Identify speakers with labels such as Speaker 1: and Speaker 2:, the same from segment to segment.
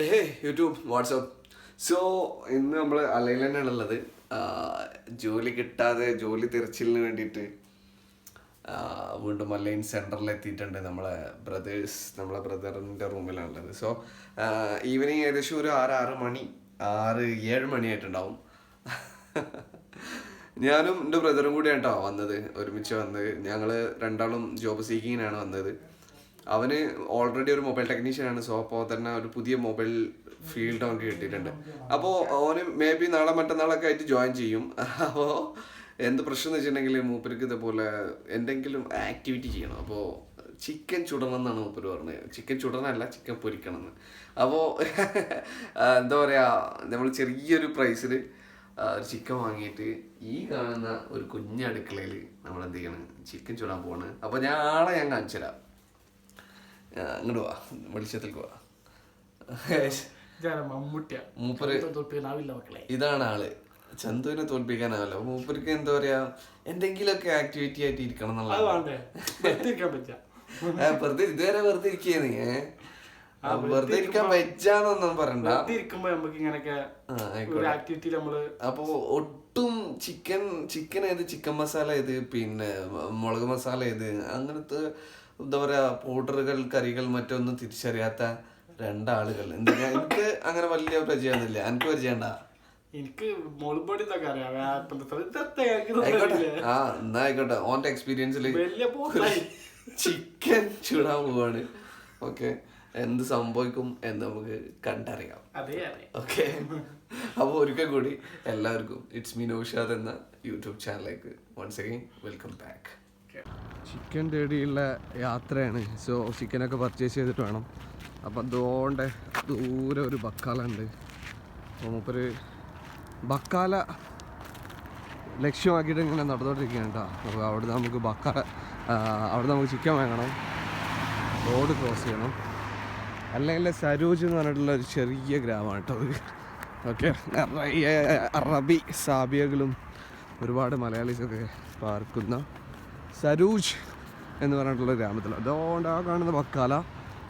Speaker 1: ഏഹേ YouTube WhatsApp so ഇന്ന് നമ്മൾ അലയിൽ തന്നെയാണ് ഉള്ളത്. ജോലി കിട്ടാതെ ജോലി തിരച്ചിലിന് വേണ്ടിയിട്ട് വീണ്ടും അലൈൻ സെന്ററിൽ എത്തിയിട്ടുണ്ട് നമ്മളെ ബ്രദേഴ്സ് നമ്മളെ ബ്രദറിന്റെ റൂമിലാണുള്ളത് സോ ഈവനിങ് ഏകദേശം ഒരു ആറ് ആറ് മണി ആറ് ഏഴ് മണിയായിട്ടുണ്ടാവും ഞാനും എന്റെ ബ്രദറും കൂടിയാണ് കേട്ടോ വന്നത് ഒരുമിച്ച് വന്നത്. ഞങ്ങൾ രണ്ടാളും ജോബ് സീക്കിങ്ങിനാണ് വന്നത്. അവന് ഓൾറെഡി ഒരു മൊബൈൽ ടെക്നീഷ്യൻ ആണ് സോ അപ്പോൾ തന്നെ ഒരു പുതിയ മൊബൈൽ ഫീൽഡ് അവൻ കിട്ടിയിട്ടുണ്ട്. അപ്പോൾ അവന് മേ ബി നാളെ മറ്റന്നാളൊക്കെ ആയിട്ട് ജോയിൻ ചെയ്യും. അപ്പോൾ എന്ത് പ്രശ്നം എന്ന് വെച്ചിട്ടുണ്ടെങ്കിൽ മൂപ്പർക്ക് ഇതേപോലെ എന്തെങ്കിലും ആക്ടിവിറ്റി ചെയ്യണം. അപ്പോൾ ചിക്കൻ ചുടണം എന്നാണ് മൂപ്പര് പറഞ്ഞത് ചിക്കൻ ചുടണമല്ല ചിക്കൻ പൊരിക്കണം എന്ന് അപ്പോൾ എന്താ പറയുക നമ്മൾ ചെറിയൊരു പ്രൈസിൽ ഒരു ചിക്കൻ വാങ്ങിയിട്ട് ഈ കാണുന്ന ഒരു കുഞ്ഞടുക്കളയിൽ നമ്മൾ എന്ത് ചെയ്യണം? ചിക്കൻ ചുടാൻ പോകണം അപ്പോൾ ഞാൻ ആളെ ഞാൻ കാണിച്ചു തരാം ആ, വാ. വെളിച്ചത്തിലേക്ക്
Speaker 2: മമ്മൂട്ടിയ.
Speaker 1: മൂപ്പര് ഇതാണ് ആൾ. ചന്തുവിനെ തോൽപ്പിക്കാനാവല്ലോ. മൂപ്പർക്ക് എന്താ പറയാ എന്തെങ്കിലുമൊക്കെ ആക്ടിവിറ്റി ആയിട്ട് ഇരിക്കണം
Speaker 2: എന്നുള്ളത്
Speaker 1: എന്നുള്ള വെറുതെ ഇതുവരെ വെറുതെ ഇരിക്കുക നീ ഏ? വെറുതെ ഇരിക്കാൻ വെച്ചാന്നൊന്നും പറയണ്ട.
Speaker 2: ഇരിക്കുമ്പോ നമുക്ക് ഇങ്ങനെയൊക്കെ
Speaker 1: അപ്പോ ഒട്ടും ചിക്കൻ ചിക്കൻ ഏത് ചിക്കൻ മസാല ഏത് പിന്നെ മുളക് മസാല ഏത് അങ്ങനത്തെ എന്താ പറയാ പൗഡറുകൾ കറികൾ മറ്റൊന്നും തിരിച്ചറിയാത്ത രണ്ടാളുകൾ. എന്താ എനിക്ക് അങ്ങനെ വലിയ പരിചയമൊന്നുമില്ല. എനിക്ക് പരിചയണ്ട
Speaker 2: എനിക്ക്?
Speaker 1: ആ എന്നാ ആയിക്കോട്ടെ. ഓന്റെ എക്സ്പീരിയൻസിൽ ചിക്കൻ ചൂടാൻ പോവാണ്. ഓക്കെ. എന്ത് സംഭവിക്കും എന്ന് നമുക്ക് കണ്ടറിയാം. ഓക്കെ. അപ്പോൾ ഒരിക്കൽ കൂടി എല്ലാവർക്കും ഇറ്റ്സ് മീ നൗഷാദ് എന്ന യൂട്യൂബ് ചാനലിലേക്ക് once again welcome back chicken തേടിയുള്ള യാത്രയാണ്. സോ ചിക്കനൊക്കെ പർച്ചേസ് ചെയ്തിട്ട് വേണം. അപ്പം അതുകൊണ്ട് ദൂരെ ഒരു ബക്കാല ഉണ്ട്. അപ്പോൾ മൂപ്പര് ബക്കാല ലക്ഷ്യമാക്കിയിട്ട് ഇങ്ങനെ നടന്നുകൊണ്ടിരിക്കുകയാണ് കേട്ടോ അപ്പോൾ അവിടെ നമുക്ക് ബക്കാല അവിടുന്ന് അവിടെ നമുക്ക് ചിക്കൻ വാങ്ങണം. റോഡ് ക്രോസ് ചെയ്യണം. അല്ലെങ്കിൽ സരൂജ് എന്ന് പറഞ്ഞിട്ടുള്ള ഒരു ചെറിയ ഗ്രാമമാണ് കേട്ടോ ഓക്കെ. നിറയെ അറബി സാബിയകളും ഒരുപാട് മലയാളീസൊക്കെ പാർക്കുന്ന സരൂജ് എന്ന് പറഞ്ഞിട്ടുള്ള ഗ്രാമത്തിൽ അതുകൊണ്ട് ആ കാണുന്ന ബക്കാല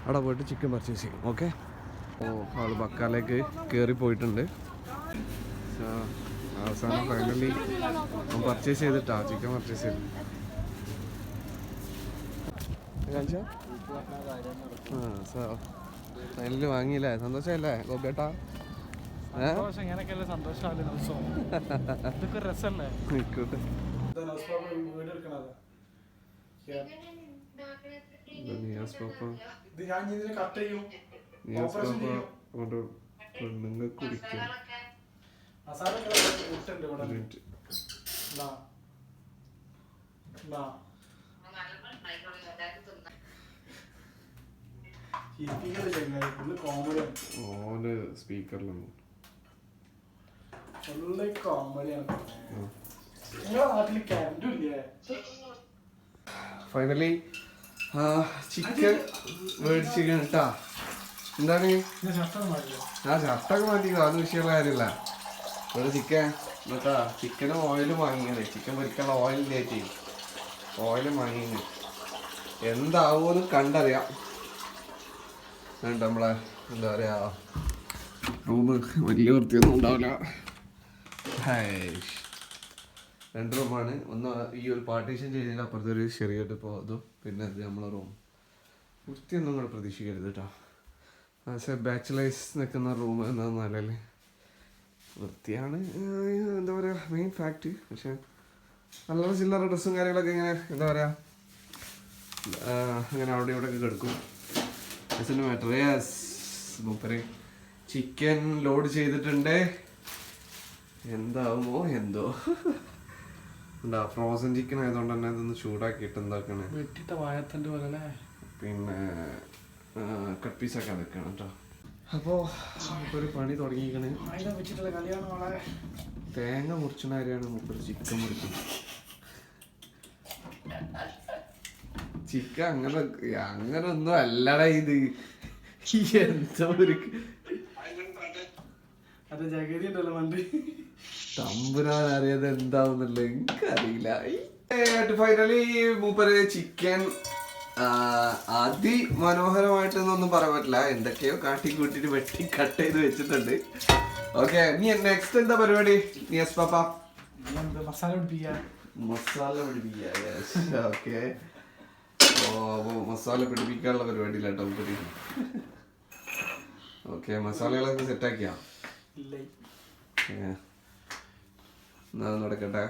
Speaker 1: അവിടെ പോയിട്ട് ചിക്കൻ പർച്ചേസ് ചെയ്യും. ഓക്കെ ഓ ആൾ ബക്കാലേക്ക് കയറി പോയിട്ടുണ്ട്. അവസാനം ഫൈനലി പർച്ചേസ് ചെയ്തിട്ടാ ചിക്കൻ പർച്ചേസ് ചെയ്തു. ഫൈനലി വാങ്ങിയില്ലേ? സന്തോഷമല്ലേ ഗോപേട്ടാ ഏഹ്
Speaker 2: സന്തോഷം
Speaker 1: നിയാസ് പാപ്പ
Speaker 2: ഇത് ഞാൻ ഇതിന് കട്ട് ചെയ്യും.
Speaker 1: നിയാസ് പാപ്പ. കൊണ്ട് പെണ്ണുങ്ങൾ കുടിക്കും. ഓന് സ്പീക്കറിലൊന്നും.
Speaker 2: ഫുള്ള് കോമഡിയാണ് നിങ്ങളെ നാട്ടിൽ കറണ്ടും ഇല്ലേ?
Speaker 1: ഫൈനലി ചിക്കൻ മേടിച്ചിരിക്കണം കേട്ടാ. എന്താണ്? ആ ഷർട്ടൊക്കെ മാറ്റി അത് വിഷയമുള്ള കാര്യമില്ല. ഇവിടെ ചിക്കൻ എന്നിട്ടാ ചിക്കന് ഓയിൽ വാങ്ങിയത്. ചിക്കൻ പൊരിക്കാനുള്ള ഓയിൽ ലേറ്റ് ഓയിൽ വാങ്ങിയത് എന്താവുമെന്ന് കണ്ടറിയാം. നമ്മളെ എന്താ പറയുക റൂം വലിയ വൃത്തിയൊന്നും ഉണ്ടാവില്ല. ഹായ് രണ്ട് റൂമാണ്. ഒന്ന് ഈ ഒരു പാർട്ടീഷൻ ചെയ്തതിന്റെ അപ്പുറത്തെ ഒരു ചെറിയൊരു ഇപ്പോൾ അതും പിന്നെ അത് നമ്മളെ റൂം വൃത്തിയൊന്നും കൂടെ പ്രതീക്ഷിക്കരുത് കേട്ടോ. പക്ഷേ ബാച്ചിലേഴ്സ് നിൽക്കുന്ന റൂം എന്നാൽ നിലയിൽ വൃത്തിയാണ് എന്താ പറയുക മെയിൻ ഫാക്റ്റ് പക്ഷെ നല്ല ചില്ലറ ഡ്രസ്സും കാര്യങ്ങളൊക്കെ ഇങ്ങനെ എന്താ പറയുക അങ്ങനെ അവിടെ ഇവിടെ ഒക്കെ കിടക്കും ഡ്രസ്സിന്റെ മാറ്റർ യെസ് മൂപ്പര് ചിക്കൻ ലോഡ് ചെയ്തിട്ടുണ്ട്. എന്താവുമോ എന്തോ. എന്താ ഫ്രോസൺ ചിക്കൻ ആയതുകൊണ്ട് തന്നെ ഇതൊന്ന് ചൂടാക്കിയിട്ട് എന്താക്കണേ?
Speaker 2: വെട്ടിട്ട വാഴത്തണ്ട് പോലെ അല്ലേ
Speaker 1: പിന്നെ കട്ട് പീസൊക്കെ വെക്കണം കേട്ടോ അപ്പോൾ ഒരു പണി തുടങ്ങിയിരിക്കണേ.
Speaker 2: അതിനെ വെച്ചിട്ടുള്ള കളിയാണ്
Speaker 1: തേങ്ങ മുറിച്ചുന്ന കാര്യമാണ് മുപ്പൊരു ചിക്കൻ മുറിക്കും ചിക്കൻ അങ്ങനെ അങ്ങനെ ഒന്നും അല്ലടാ ഇത്. എന്താ ഒരു
Speaker 2: അത് ജഗതി ഉണ്ടല്ലോ പണ്ട്.
Speaker 1: തമ്പുരാൻ അറിയാതെ എന്താവുന്നല്ലോ എനിക്കറിയില്ല ഫൈനലി മൂപ്പര് ചിക്കൻ അതിമനോഹരമായിട്ടൊന്നും പറയാൻ പറ്റില്ല. എന്തൊക്കെയോ കാട്ടി കൂട്ടിട്ട് വെട്ടി കട്ട് ചെയ്ത് വെച്ചിട്ടുണ്ട്. ഓക്കെ നീ നെക്സ്റ്റ് എന്താ പരിപാടി? യെസ് പാപ്പ.
Speaker 2: മസാല പിടിപ്പിക്കുക
Speaker 1: മസാല പിടിപ്പിക്കുക ഓക്കെ ഓ മസാല പിടിപ്പിക്കാനുള്ള പരിപാടിയില്ല ടോപ്പടി ഓക്കെ മസാലകളൊക്കെ സെറ്റാക്കിയാ
Speaker 2: ഇല്ലേ.
Speaker 1: എന്നാ നടക്കട്ടെ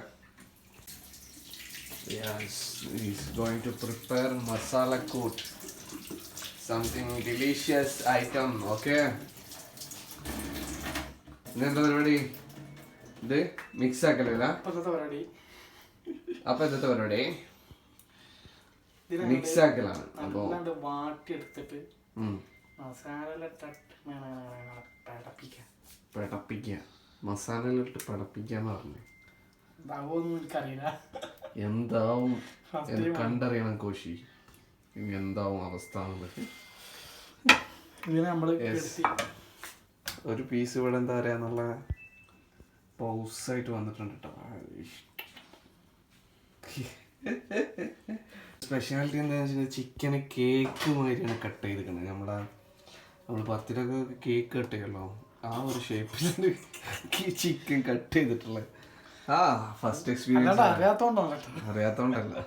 Speaker 1: he's going to prepare masala coat. Something delicious item, okay? ഇതെന്താ പരിപാടി ഇത് മിക്സ് ആക്കലല്ല
Speaker 2: പരിപാടി
Speaker 1: അപ്പൊ എന്താ പരിപാടി മിക്സ് ആക്കലാണ് അപ്പൊ
Speaker 2: വാട്ടിയെടുത്തിട്ട് മസാല പടപ്പിക്കുക
Speaker 1: പിടപ്പിക്കുക മസാലയിലിട്ട് പിടപ്പിക്കാന്ന് പറഞ്ഞു എന്താവും? കണ്ടറിയണം കോശി. ഇനി എന്താവും അവസ്ഥ. ഒരു പീസ് ഇവിടെ എന്താ പറയാ നല്ല പൗസായിട്ട് വന്നിട്ടുണ്ട് കേട്ടോ സ്പെഷ്യാലിറ്റി എന്താണെന്ന് വെച്ചാൽ ചിക്കന് കേക്ക് മാതിരിയാണ് കട്ട് ചെയ്തിരിക്കുന്നത് നമ്മുടെ നമ്മൾ പത്തിലൊക്കെ കേക്ക് കട്ട് ചെയ്യല്ലോ. ആ ഒരു ഷേപ്പിൽ ചിക്കൻ കട്ട് ചെയ്തിട്ടുള്ള ആ ഫസ്റ്റ് എക്സ്പീരിയൻസ് അറിയാത്തോണ്ടല്ല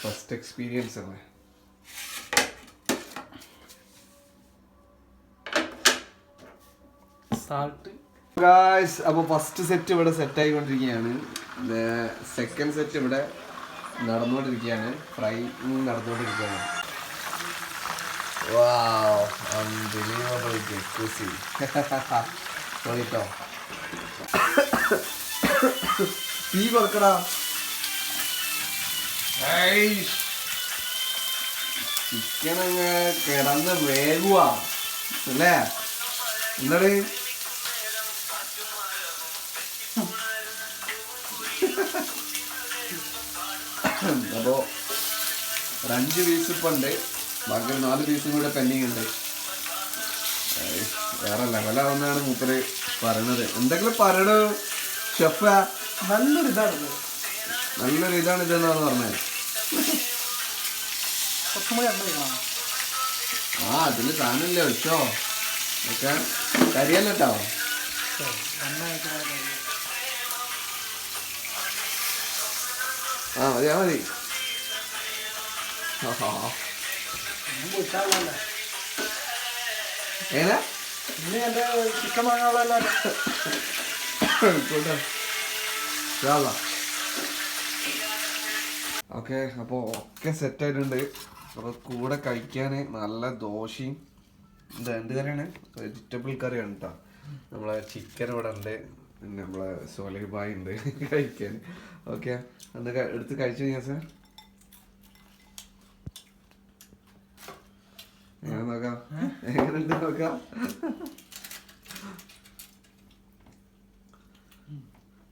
Speaker 1: ഫസ്റ്റ് എക്സ്പീരിയൻസ് അല്ലേ ഗായ്സ് അപ്പോൾ ഫസ്റ്റ് സെറ്റ് ഇവിടെ സെറ്റ് ആയിക്കൊണ്ടിരിക്കുകയാണ്. സെക്കൻഡ് സെറ്റ് ഇവിടെ നടന്നുകൊണ്ടിരിക്കുകയാണ്. ഫ്രൈ നടന്നുകൊണ്ടിരിക്കുകയാണ്. വാവ് അൺബിലീവബിൾ ജക്കുസി പോയിട്ടോ തീ പറക്കടാ ചിക്കൻ അങ്ങ് കിടന്ന് വേഗുവാ അല്ലേ? എന്താണ് അപ്പോൾ ഒരു അഞ്ച് പീസ് ഇപ്പം ഉണ്ട് ബാക്കി നാല് പീസും കൂടെ പെൻഡിങ് ഉണ്ട്. വേറെ ലെവലാവുന്നതാണ് മൂപ്പര് പറയണത്. എന്തെങ്കിലും പറയണോ ഷെഫ്?
Speaker 2: നല്ലൊരു ഇതാണ്.
Speaker 1: നല്ലൊരു ഇതാണ് ഇതെന്നാണ് പറഞ്ഞത് ആ അതിന് സാധനമില്ല വെച്ചോ ഒക്കെ കരിയല്ലോ കേട്ടോ ആ മതി. ഹാ ഹാ ആഹാ.
Speaker 2: ഇനി എന്റെ ചിക്കൻ വാങ്ങാനുള്ള
Speaker 1: ഓക്കെ അപ്പോൾ ഒക്കെ സെറ്റ് ആയിട്ടുണ്ട് അപ്പോൾ കൂടെ കഴിക്കാൻ നല്ല ദോശയും ഇത് എന്ത് കറിയാണ്. വെജിറ്റബിൾ കറിയാണ് കേട്ടോ നമ്മളെ ചിക്കൻ ഇവിടെ ഉണ്ട്. പിന്നെ നമ്മളെ സോലഹിബായ് ഉണ്ട് കഴിക്കാൻ. ഓക്കെ എന്ത് ക- എടുത്ത് കഴിച്ചു കഴിഞ്ഞാൽ സാർ എങ്ങനെ നോക്കാം? എങ്ങനെയുണ്ട് നോക്കാം?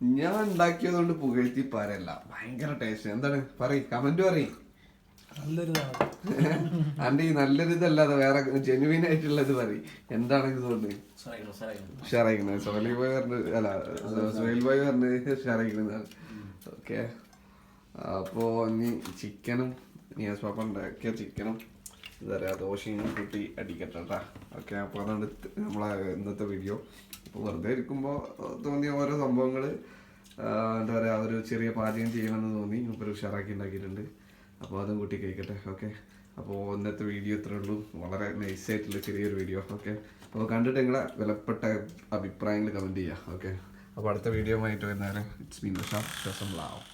Speaker 1: ഞാൻ ഉണ്ടാക്കിയതുകൊണ്ട് പുകഴ്ത്തി പറയല്ല ഭയങ്കര ടേസ്റ്റ് എന്താണ്? പറയ് കമന്റ് പറയ്.
Speaker 2: അന്റെ
Speaker 1: ഈ നല്ലൊരു ഇതല്ലാതെ വേറെ ജെനുവിൻ ആയിട്ടുള്ളത് പറയ്. എന്താണ് ഇതുകൊണ്ട് ഉഷാറായിക്കുന്നത് സോലി ബോയ് പറഞ്ഞ് അല്ല സുഹേൽ ബോയ് പറഞ്ഞ് ഉഷാറായിക്കുന്നതാണ് ഓക്കെ. അപ്പോ ഇനി ചിക്കനും നിയാസ് പാപ്പ ഉണ്ടാക്കിയ ചിക്കനും എന്താ പറയാ ദോശയും കൂട്ടി അടിക്കട്ടെ കേട്ടാ ഓക്കെ അപ്പോൾ അതാണ് നമ്മളെ ഇന്നത്തെ വീഡിയോ അപ്പോൾ വെറുതെ ഇരിക്കുമ്പോൾ തോന്നിയ ഓരോ സംഭവങ്ങൾ എന്താ പറയുക ഒരു ചെറിയ പാചകം ചെയ്യണമെന്ന് തോന്നി ഇപ്പോൾ ഉഷാറാക്കി ഉണ്ടാക്കിയിട്ടുണ്ട്. അപ്പോൾ അതും കൂട്ടി കഴിക്കട്ടെ ഓക്കെ. അപ്പോൾ ഇന്നത്തെ വീഡിയോ ഇത്രേ ഉള്ളൂ. വളരെ നൈസായിട്ടുള്ള ചെറിയൊരു വീഡിയോ ഓക്കെ. അപ്പോൾ കണ്ടിട്ട് നിങ്ങളെ വിലപ്പെട്ട അഭിപ്രായങ്ങൾ കമന്റ് ചെയ്യുക ഓക്കെ. അപ്പോൾ അടുത്ത വീഡിയോ ആയിട്ട് വരുന്നവരെ ഇറ്റ്സ് മീൻ ശ്വാസം ലാവും.